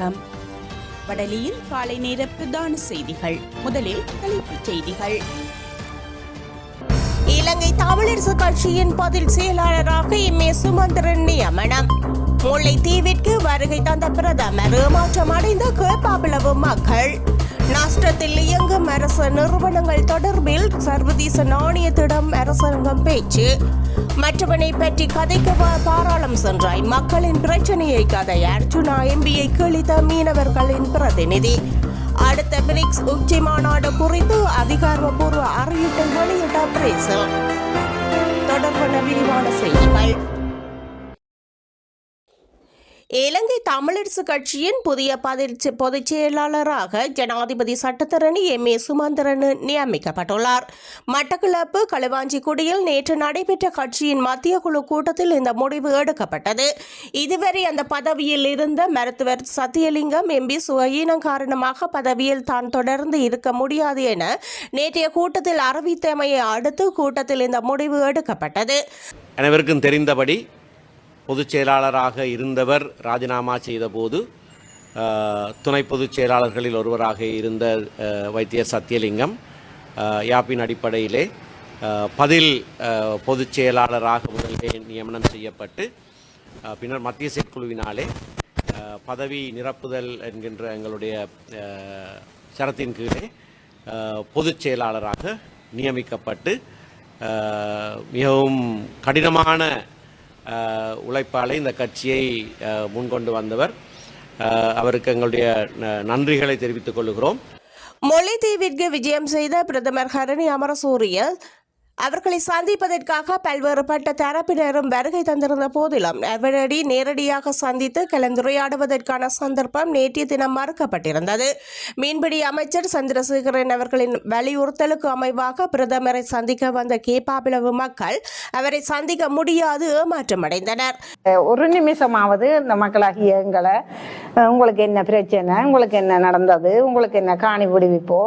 வணக்கம். வடலியில் காலை நேர பிரதான செய்திகள். முதலில் தலைப்புச் செய்திகள். இலங்கை தமிழரசு கட்சியின் பதில் செயலாளராக எம் ஏ சுமந்திரன் நியமனம். முல்லைத்தீவிற்கு வருகை தந்த பிரதமர் ஏமாற்றம் அடைந்த கேப்பாபிளவு மக்கள். நஷ்டத்தில் இயங்கும் அரசு நிறுவனங்கள் தொடர்பில் சர்வதேச நாணயத்திடம் அரசாங்கம் பேச்சு. மற்றவனை பற்றி கதைக்க பாராளம் சென்றாய். மக்களின் பிரச்சனையை கதை. அர்ஜுனா எம்பியை கிழித்த மீனவர்களின் பிரதிநிதி. அடுத்த பிரிக்ஸ் உச்சி மாநாடு குறித்து அதிகாரப்பூர்வ அறிவிப்பை வெளியிட்ட பிரேசில் தொடர்பான விரிவான செய்திகள். இலங்கை தமிழரசு கட்சியின் புதிய பொதுச் செயலாளராக ஜனாதிபதி சட்டத்தரணி எம். ஏ. சுமந்திரன் நியமிக்கப்பட்டுள்ளார். மட்டக்களப்பு களுவாஞ்சிக்குடியில் நேற்று நடைபெற்ற கட்சியின் மத்திய குழு கூட்டத்தில் இந்த முடிவு எடுக்கப்பட்டது. இதுவரை அந்த பதவியில் இருந்த மருத்துவர் சத்தியலிங்கம் எம்பி சுகீனம் காரணமாக பதவியில் தான் தொடர்ந்து இருக்க முடியாது என நேற்றைய கூட்டத்தில் அறிவித்தமையை அடுத்து கூட்டத்தில் இந்த முடிவு எடுக்கப்பட்டது. அனைவருக்கும் தெரிந்தபடி பொதுச் செயலாளராக இருந்தவர் ராஜினாமா செய்தபோது துணை பொதுச் செயலாளர்களில் ஒருவராக இருந்த வைத்தியர் சத்தியலிங்கம் யாப்பின் அடிப்படையிலே பதில் பொதுச் செயலாளராக முதலே நியமனம் செய்யப்பட்டு பின்னர் மத்திய செயற்குழுவினாலே பதவி நிரப்புதல் என்கின்ற எங்களுடைய சரத்தின் கீழே பொதுச் செயலாளராக நியமிக்கப்பட்டு மிகவும் கடினமான அஹ், இந்த கட்சியை அஹ், முன்கொண்டு வந்தவர். அவருக்கு எங்களுடைய ந- நன்றிகளை தெரிவித்துக் கொள்கிறோம். முல்லைத்தீவிற்கு விஜயம் செய்த பிரதமர் ஹரணி அமரசூரிய அவர்களை சந்திப்பதற்காக பல்வேறுபட்ட தரப்பினரும் வருகை தந்திருந்த போதிலும் அவரடி நேரடியாக சந்தித்து கலந்துரையாடுவதற்கான சந்தர்ப்பம் நேற்றைய தினம் மறுக்கப்பட்டிருந்தது. மீன்பிடி அமைச்சர் சந்திரசேகரன் அவர்களின் வலியுறுத்தலுக்கு அமைவாக பிரதமரை சந்திக்க வந்த கேப்பாபிளவு மக்கள் அவரை சந்திக்க முடியாது ஏமாற்றமடைந்தனர். ஒரு நிமிஷமாவது இந்த மக்களாகிய எங்களை உங்களுக்கு என்ன பிரச்சனை உங்களுக்கு என்ன நடந்தது உங்களுக்கு என்ன காணி விடுவிப்போ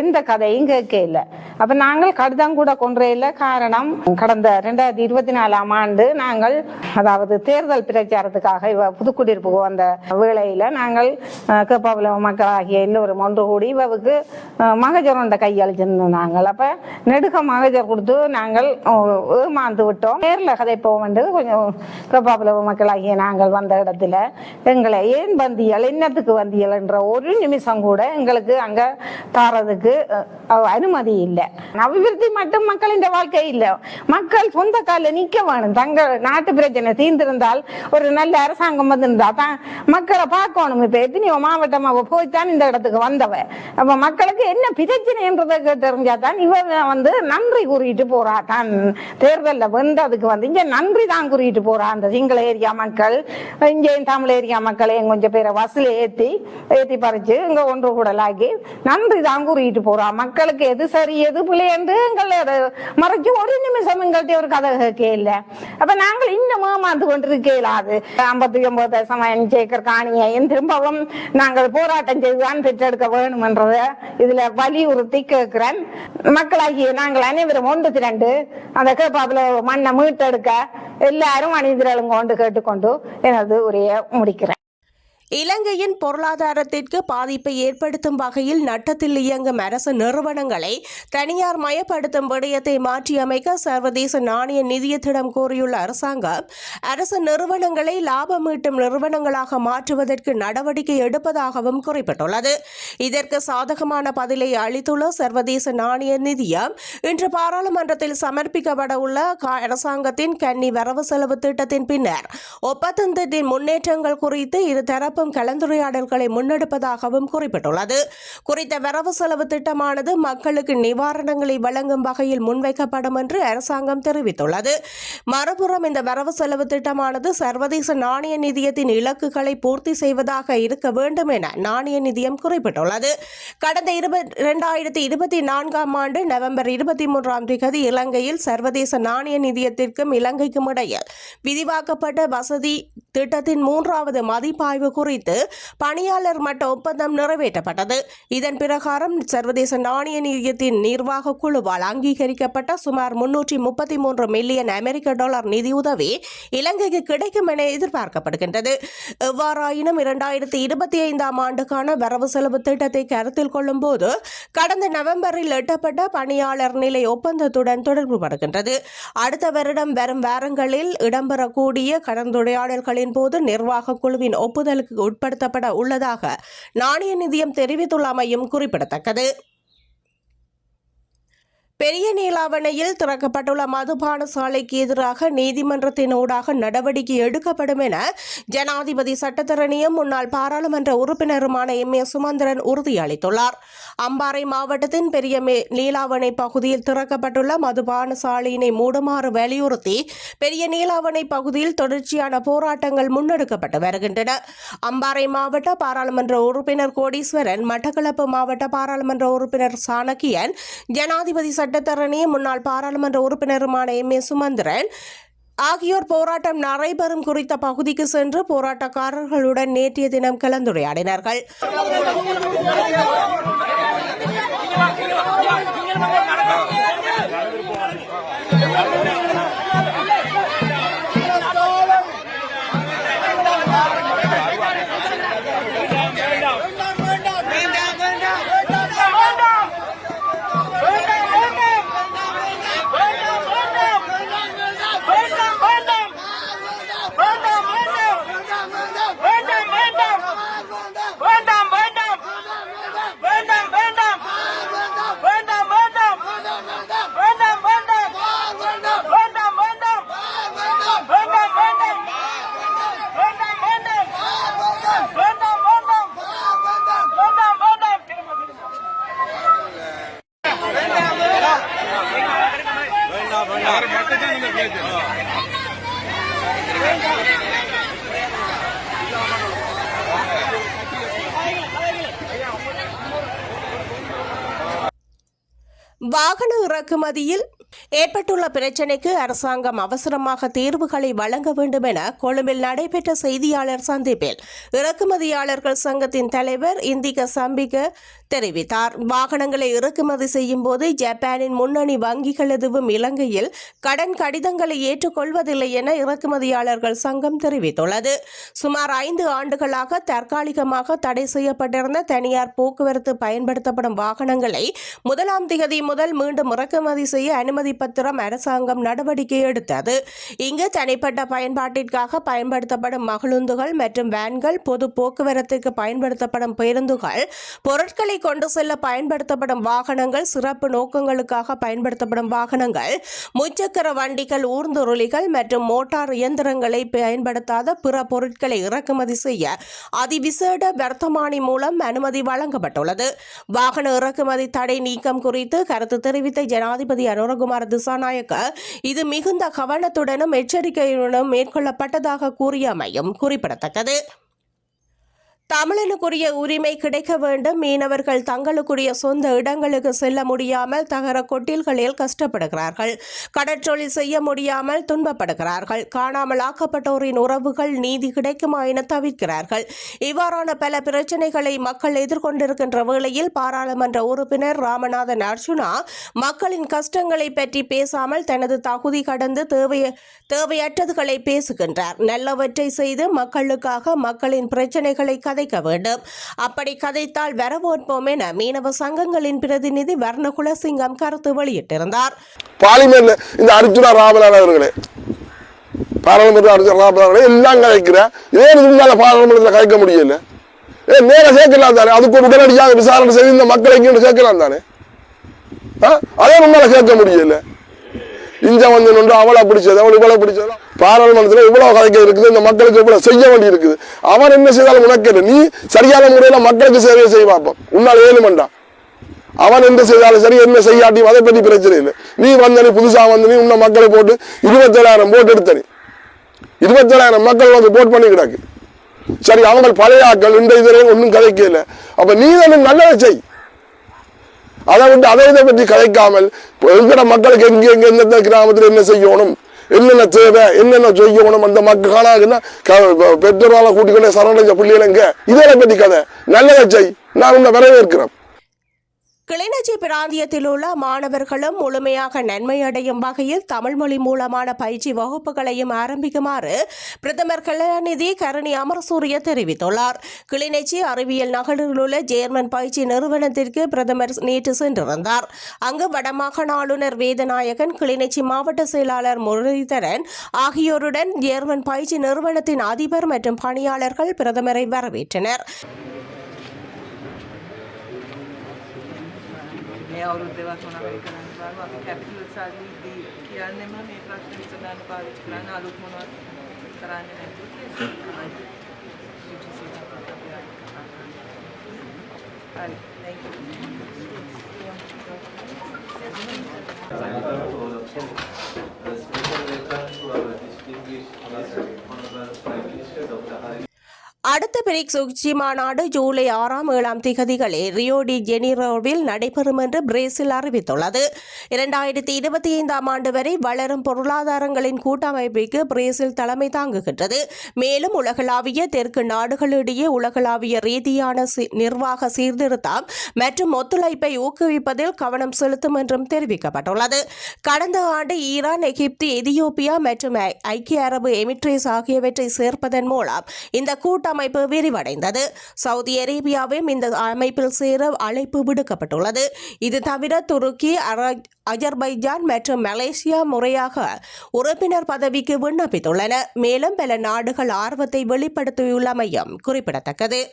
எந்த கதையும் கேட்க இல்லை. அப்ப நாங்கள் கடிதம் கூட ஒன்றையில் காரணம் கடந்த ரெண்டாயிரத்தி இருபத்தி நாலாம் ஆண்டு நாங்கள் அதாவது தேர்தல் பிரச்சாரத்துக்காக இவ புதுக்குடியிருப்பு வந்த வேளையில நாங்கள் அஹ், மக்களாகிய எல்லோரும் ஒன்று கூடி இவவுக்கு அஹ், கையளிச்சிருந்தோம் நாங்கள். அப்ப நெடுக மகஜர் கொடுத்து நாங்கள் ஏமாந்து விட்டோம். நேரில் கதைப்போம் என்று கொஞ்சம் கேப்பாபுல மக்களாகிய நாங்கள் வந்த இடத்துல எங்களை ஏன் வந்தியல் என்னத்துக்கு வந்தியல் என்ற ஒரு நிமிஷம் கூட எங்களுக்கு அங்க தாரதுக்கு அனுமதி இல்லை. அபிவிருத்தி மட்டும் மக்களின் வாழ்க்கை இல்லை. மக்கள் சொந்த காலில் நிக்க வேணும். தங்க நாட்டு பிரச்சனை தீர்ந்திருந்தால் ஒரு நல்ல அரசாங்கம் வந்திருந்தா தான் மக்களை பார்க்கணும். இப்ப எத்தனையோ மாவட்டம் போய்த்தான் இந்த இடத்துக்கு வந்தவ. அப்ப மக்களுக்கு என்ன பிரச்சனைன்றதை தெரிஞ்சா தான் இவ வந்து நன்றி கூறிட்டு போறா. தான் தேர்தல்ல வென்றதுக்கு வந்து இங்க நன்றி தான் கூறிட்டு போறா. அந்த சிங்கள ஏரியா மக்கள் இங்கே தமிழ் ஏரியா மக்களையும் கொஞ்சம் பேரை வசூல் ஏத்தி ஏத்தி பறிச்சு இங்க ஒன்று கூடலாக்கி நன்றி தான் கூறிட்டு போறா. மக்களுக்கு எது சரி எது பிள்ளை என்று எங்களை மறைச்சு ஒரு நிமிஷம் எங்கள்கிட்ட ஒரு கதை கேட்க அப்ப நாங்கள் இன்னும் ஏமாந்து கொண்டிருக்கலாது ஐம்பத்தி ஒன்பது தசம் அஞ்சு ஏக்கர் காணியையும் திரும்பவும் நாங்கள் போராட்டம் செய்துதான் பெற்றெடுக்க வேணும் என்றதை இதுல வலியுறுத்தி கேட்கிறேன். மக்களாகிய நாங்கள் அனைவரும் ஒன்று திரண்டு அந்த கேப்பாப்புல மண்ணை மீட்டெடுக்க எல்லாரும் அணிந்திரலும் கொண்டு கேட்டுக்கொண்டு எனது உரையை முடிக்கிறேன். இலங்கையின் பொருளாதாரத்திற்கு பாதிப்பை ஏற்படுத்தும் வகையில் நட்டத்தில் இயங்கும் அரசு நிறுவனங்களை தனியார் மயப்படுத்தும் விடயத்தை மாற்றியமைக்க சர்வதேச நாணய நிதியத்திடம் கோரியுள்ள அரசாங்கம் அரசு நிறுவனங்களை லாபம் ஈட்டும் நிறுவனங்களாக மாற்றுவதற்கு நடவடிக்கை எடுப்பதாகவும் குறிப்பிட்டுள்ளது. இதற்கு சாதகமான பதிலை அளித்துள்ள சர்வதேச நாணய நிதியம் இன்று பாராளுமன்றத்தில் சமர்ப்பிக்கப்பட உள்ள கா- அரசாங்கத்தின் கன்னி வரவு செலவு திட்டத்தின் பின்னர் ஒப்பந்தத்தின் முன்னேற்றங்கள் குறித்து இருதரப்பு தரப்பும் கலந்துரையாடல்களை முன்னெடுப்பதாகவும் குறிப்பிட்டுள்ளது. குறித்த வரவு செலவு திட்டமானது மக்களுக்கு நிவாரணங்களை வழங்கும் வகையில் முன்வைக்கப்படும் என்று அரசாங்கம் தெரிவித்துள்ளது. மறுபுறம் இந்த வரவு செலவு திட்டமானது சர்வதேச நாணய நிதியத்தின் இலக்குகளை பூர்த்தி செய்வதாக இருக்க வேண்டும் என நாணய நிதியம் குறிப்பிட்டுள்ளது. கடந்த இரண்டாயிரத்தி இருபத்தி நான்காம் ஆண்டு நவம்பர் இருபத்தி மூன்றாம் தேதி இலங்கையில் சர்வதேச நாணய நிதியத்திற்கும் இலங்கைக்கும் இடையில் விரிவாக்கப்பட்ட வசதி திட்டத்தின் மூன்றாவது மதிப்பாய்வு குறித்து பணியாளர் மட்ட ஒப்பந்தம் நிறைவேற்றப்பட்டது. இதன் பிரகாரம் சர்வதேச நாணய நிதியத்தின் நிர்வாக குழுவால் அங்கீகரிக்கப்பட்ட சுமார் முன்னூற்றி முப்பத்தி மூன்று மில்லியன் அமெரிக்க டாலர் நிதியுதவி இலங்கைக்கு கிடைக்கும் என எதிர்பார்க்கப்படுகின்றது. எவ்வாறாயினும் இரண்டாயிரத்தி இருபத்தி ஐந்தாம் ஆண்டுக்கான வரவு செலவு திட்டத்தை கருத்தில் கொள்ளும்போது கடந்த நவம்பரில் எட்டப்பட்ட பணியாளர் நிலை ஒப்பந்தத்துடன் தொடர்புபடுகின்றது. அடுத்த வருடம் வரும் வாரங்களில் இடம்பெறக்கூடிய கலந்துரையாடல்களின் போது நிர்வாக குழுவின் ஒப்புதலுக்கு உட்படுத்தப்பட உள்ளதாக நாணய நிதியம் தெரிவித்துள்ளமையும் குறிப்பிடத்தக்கது. பெரிய நீலாவணையில் திறக்கப்பட்டுள்ள மதுபான சாலைக்கு எதிராக நீதிமன்றத்தின் ஊடாக நடவடிக்கை எடுக்கப்படும் என ஜனாதிபதி சட்டத்தரணியும் முன்னாள் பாராளுமன்ற உறுப்பினருமான எம். ஏ. சுமந்திரன் உறுதியளித்துள்ளார். அம்பாறை மாவட்டத்தின் பெரிய மே- நீலாவணை பகுதியில் திறக்கப்பட்டுள்ள மதுபான சாலையினை மூடுமாறு வலியுறுத்தி பெரிய நீலாவணை பகுதியில் தொடர்ச்சியான போராட்டங்கள் முன்னெடுக்கப்பட்டு வருகின்றன. அம்பாறை மாவட்ட பாராளுமன்ற உறுப்பினர் கோடீஸ்வரன் மட்டக்களப்பு மாவட்ட பாராளுமன்ற உறுப்பினர் சாணக்கியன் ஜனாதிபதி சட்டத்தரணி முன்னாள் பாராளுமன்ற உறுப்பினருமான எம். ஏ. சுமந்திரன் ஆகியோர் போராட்டம் நடைபெறும் குறித்த பகுதிக்கு சென்று போராட்டக்காரர்களுடன் நேற்றைய தினம் கலந்துரையாடினார்கள். வாகன இறக்குமதியில் ஏற்பட்டுள்ள பிரச்சினைக்கு அரசாங்கம் அவசரமாக தீர்வுகளை வழங்க வேண்டும் என கொழும்பில் நடைபெற்ற செய்தியாளர் சந்திப்பில் இறக்குமதியாளர்கள் சங்கத்தின் தலைவர் இந்திக சம்பிக தெரிவித்தார். வாகனங்களை இறக்குமதி செய்யும் போது ஜப்பானின் முன்னணி வங்கிகள் எதுவும் இலங்கையில் கடன் கடிதங்களை ஏற்றுக்கொள்வதில்லை என இறக்குமதியாளர்கள் சங்கம் தெரிவித்துள்ளது. சுமார் ஐந்து ஆண்டுகளாக தற்காலிகமாக தடை செய்யப்பட்டிருந்த தனியார் போக்குவரத்து பயன்படுத்தப்படும் வாகனங்களை முதலாம் திகதி முதல் மீண்டும் இறக்குமதி செய்ய அனுமதி பத்திரம் அரசாங்கம் நடவடிக்கை எடுத்தது. இங்கு தனிப்பட்ட பயன்பாட்டிற்காக பயன்படுத்தப்படும் மகளுந்துகள் மற்றும் வேன்கள் பொது போக்குவரத்துக்கு பயன்படுத்தப்படும் பேருந்துகள் பொருட்களை கொண்டு செல்ல பயன்படுத்தப்படும் வாகனங்கள் சிறப்பு நோக்கங்களுக்காக பயன்படுத்தப்படும் வாகனங்கள் முச்சக்கர வண்டிகள் ஊர்ந்துருளிகள் மற்றும் மோட்டார் இயந்திரங்களை பயன்படுத்தாத பிற பொருட்களை இறக்குமதி செய்ய அதிவிசேட வர்த்தமானி மூலம் அனுமதி வழங்கப்பட்டுள்ளது. வாகன இறக்குமதி தடை நீக்கம் குறித்து கருத்து தெரிவித்த ஜனாதிபதி அனுரகுமார் திசாநாயக்க. இது மிகுந்த கவனத்துடனும் எச்சரிக்கையுடனும் மேற்கொள்ளப்பட்டதாக கூறியமையும் குறிப்பிடத்தக்கது. தமிழனுக்குரிய உரிமை கிடைக்க வேண்டும். மீனவர்கள் தங்களுக்குரிய சொந்த இடங்களுக்கு செல்ல முடியாமல் தகர கொட்டில்களில் கஷ்டப்படுகிறார்கள். கடற்றொழில் செய்ய முடியாமல் துன்பப்படுகிறார்கள். காணாமல் ஆக்கப்பட்டோரின் உறவுகள் நீதி கிடைக்குமா என தவிர்க்கிறார்கள் இவ்வாறான பல பிரச்சனைகளை மக்கள் எதிர்கொண்டிருக்கின்ற வேளையில் பாராளுமன்ற உறுப்பினர் ராமநாதன் அர்ஜுனா மக்களின் கஷ்டங்களை பற்றி பேசாமல் தனது தகுதி கடந்து தேவைய தேவையற்றதுகளை பேசுகின்றார். நல்லவற்றை செய்து மக்களுக்காக மக்களின் பிரச்சனைகளை கதைக்க வேண்டும். அப்படி கதைத்தால் வரவோற்போம் என மீனவ சங்கங்களின் பிரதிநிதி வர்ணகுலசிங்கம் கருத்து வெளியிட்டிருந்தார். பாலிமர் இந்த அர்ஜுனா ராமநாதன் அவர்களே பாராளுமன்ற அர்ஜுனா ராமநாதன் எல்லாம் கதைக்கிறேன் ஏன் இருந்தால பாராளுமன்றத்தில் கதைக்க முடியல. ஏ நேர சேர்க்கலாம் தானே? அதுக்கு ஒரு உடனடியாக விசாரணை செய்து இந்த மக்களை சேர்க்கலாம் தானே? ஆ? அதே நம்மளால கேட்க முடியல. இங்க வந்து நின்று அவளை பிடிச்சது அவள் இவ்வளோ பிடிச்சது. பாராளுமன்றத்தில் இவ்வளவு கதைக்க இருக்குது இந்த மக்களுக்கு இவ்வளவு செய்ய வேண்டி இருக்குது அவன் என்ன செய்தாலும் உனக்கு நீ சரியான முறையில் மக்களுக்கு சேவை செய்ய பார்ப்போம் உன்னால் ஏழுமண்டா அவன் என்ன செய்தாலும் சரி என்ன செய்யாட்டி அதை பற்றி பிரச்சனை இல்லை. நீ வந்த நீ புதுசா வந்து நீ உன்ன மக்களை போட்டு இருபத்தேழாயிரம் போட்டு எடுத்தனி இருபத்தேழாயிரம் மக்கள் வந்து போட் பண்ணி கிடக்கு. சரி அவங்க பழைய ஆக்கள் இந்த இதுலேயும் ஒன்றும் கதைக்கல அப்ப நீ தானே நல்லதை செய். அதை விட்டு அதை இதை பற்றி கலைக்காமல் இப்ப இருக்கிற மக்களுக்கு எங்கே எங்கே எந்தெந்த கிராமத்தில் என்ன செய்யணும் என்னென்ன தேவை என்னென்ன செய்யணும் அந்த மக்கள் காணாதுன்னா பெற்றோரால் கூட்டிக்கொண்டே சரணடைஞ்ச பிள்ளைகளுங்க இதை பற்றி கதை. நல்லதை செய். நான் உன்னை வரவேற்கிறேன். கிளிநொச்சி பிராந்தியத்தில் உள்ள மாணவர்களும் முழுமையாக நன்மை அடையும் வகையில் தமிழ் மொழி மூலமான பயிற்சி வகுப்புகளையும் ஆரம்பிக்குமாறு பிரதமர் கலாநிதி கரணி அமரசூரிய தெரிவித்துள்ளார். கிளிநொச்சி அறிவியல் நகரில் உள்ள ஜேர்மன் பயிற்சி நிறுவனத்திற்கு பிரதமர் நேற்று சென்றிருந்தார். அங்கு வடமாகாண ஆளுநர் வேதநாயகன் கிளிநொச்சி மாவட்ட செயலாளர் முரளிதரன் ஆகியோருடன் ஜேர்மன் பயிற்சி நிறுவனத்தின் அதிபர் மற்றும் பணியாளர்கள் பிரதமரை வரவேற்றனர். ఎవరు ఉద్యోగస్తున్న వైఖరాన్ని వారు ఆ క్యాపిటల్ సార్లు ఇది కిరాణేమో మీ ప్రకటించడానికి భావించడానికి ఆలోచన కరాన్ని Special welcome to our distinguished Honorable Prime Minister Dr. Hari. அடுத்த பிரிக்ஸ் உச்சி மாநாடு ஜூலை ஆறாம் ஏழாம் திகதிகளில் ரியோ டி ஜெனிரோவில் நடைபெறும் என்று பிரேசில் அறிவித்துள்ளது. இரண்டாயிரத்தி இருபத்தி ஐந்தாம் ஆண்டு வரை வளரும் பொருளாதாரங்களின் கூட்டமைப்புக்கு பிரேசில் தலைமை தாங்குகின்றது. மேலும் உலகளாவிய தெற்கு நாடுகளிடையே உலகளாவிய ரீதியான நிர்வாக சீர்திருத்தம் மற்றும் ஒத்துழைப்பை ஊக்குவிப்பதில் கவனம் செலுத்தும் என்றும் தெரிவிக்கப்பட்டுள்ளது. கடந்த ஆண்டு ஈரான் எகிப்து எதியோப்பியா மற்றும் ஐ- ஐக்கிய அரபு எமிட்ரேஸ் ஆகியவற்றை சேர்ப்பதன் மூலம் இந்த கூட்டமைப்பு விரிவடைந்தது. சவுதி அரேபியாவும் இந்த அமைப்பில் சேர அழைப்பு விடுக்கப்பட்டுள்ளது. இது தவிர துருக்கி அர- அஜர்பைஜான் மற்றும் மலேசியா முறையாக உறுப்பினர் பதவிக்கு விண்ணப்பித்துள்ளன. மேலும் பல நாடுகள் ஆர்வத்தை வெளிப்படுத்தியுள்ளமையும் குறிப்பிடத்தக்கது.